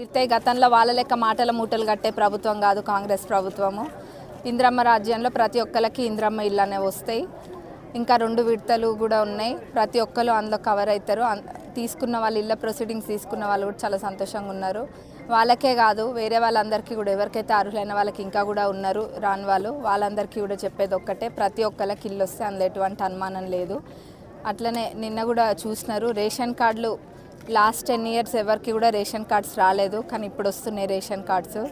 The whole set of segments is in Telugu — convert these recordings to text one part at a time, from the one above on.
తీర్థయ్య గతంలో వాళ్ళ లెక్క మాటల మూటలు కట్టే ప్రభుత్వం కాదు కాంగ్రెస్ ప్రభుత్వము. ఇంద్రమ్మ రాజ్యంలో ప్రతి ఒక్కరికి ఇంద్రమ్మ ఇల్లు అనేవి వస్తాయి. ఇంకా రెండు విడతలు కూడా ఉన్నాయి. ప్రతి ఒక్కరు అందులో కవర్ అవుతారు తీసుకున్న వాళ్ళు ఇళ్ళ ప్రొసీడింగ్స్ తీసుకున్న వాళ్ళు కూడా చాలా సంతోషంగా ఉన్నారు. వాళ్ళకే కాదు వేరే వాళ్ళందరికీ కూడా ఎవరికైతే అర్హులైన వాళ్ళకి ఇంకా కూడా ఉన్నారు రాని వాళ్ళు వాళ్ళందరికీ కూడా చెప్పేది ఒక్కటే ప్రతి ఒక్కరికి ఇల్లు వస్తే అందులో ఎటువంటి అనుమానం లేదు. అట్లనే నిన్న కూడా చూసినారు. రేషన్ కార్డులు లాస్ట్ టెన్ ఇయర్స్ ఎవరికి కూడా రేషన్ కార్డ్స్ రాలేదు కానీ ఇప్పుడు వస్తున్నాయి రేషన్ కార్డ్స్.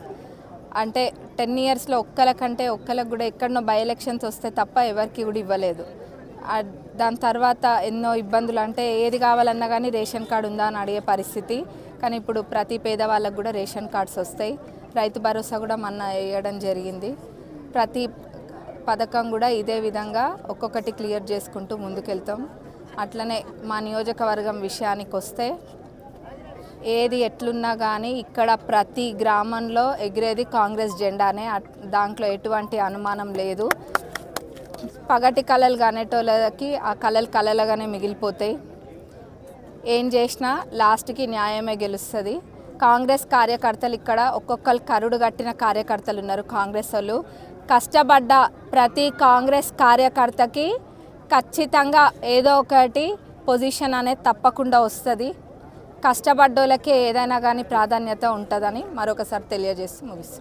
అంటే టెన్ ఇయర్స్లో ఒక్కలకంటే ఒక్కలకు కూడా ఎక్కడనో బై ఎలక్షన్స్ వస్తే తప్ప ఎవరికి కూడా ఇవ్వలేదు. దాని తర్వాత ఎన్నో ఇబ్బందులు అంటే ఏది కావాలన్నా కానీ రేషన్ కార్డు ఉందా అని అడిగే పరిస్థితి. కానీ ఇప్పుడు ప్రతి పేదవాళ్ళకు కూడా రేషన్ కార్డ్స్ వస్తాయి. రైతు భరోసా కూడా మొన్న వేయడం జరిగింది. ప్రతి పథకం కూడా ఇదే విధంగా ఒక్కొక్కటి క్లియర్ చేసుకుంటూ ముందుకెళ్తాం. అట్లనే మా నియోజకవర్గం విషయానికి వస్తే ఏది ఎట్లున్నా కానీ ఇక్కడ ప్రతి గ్రామంలో ఎగిరేది కాంగ్రెస్ జెండానే. దాంట్లో ఎటువంటి అనుమానం లేదు. పగటి కళలు కనేటోళ్ళకి ఆ కళలు కళలుగానే మిగిలిపోతాయి. ఏం చేసినా లాస్ట్కి న్యాయమే గెలుస్తుంది. కాంగ్రెస్ కార్యకర్తలు ఇక్కడ ఒక్కొక్కరు కరుడు కట్టిన కార్యకర్తలు ఉన్నారు కాంగ్రెస్ వాళ్ళు. కష్టపడ్డ ప్రతి కాంగ్రెస్ కార్యకర్తకి ఖచ్చితంగా ఏదో ఒకటి పొజిషన్ అనేది తప్పకుండా వస్తుంది. కష్టపడ్డోళ్ళకి ఏదైనా కానీ ప్రాధాన్యత ఉంటుందని మరొకసారి తెలియజేసి ముగిస్తున్నాను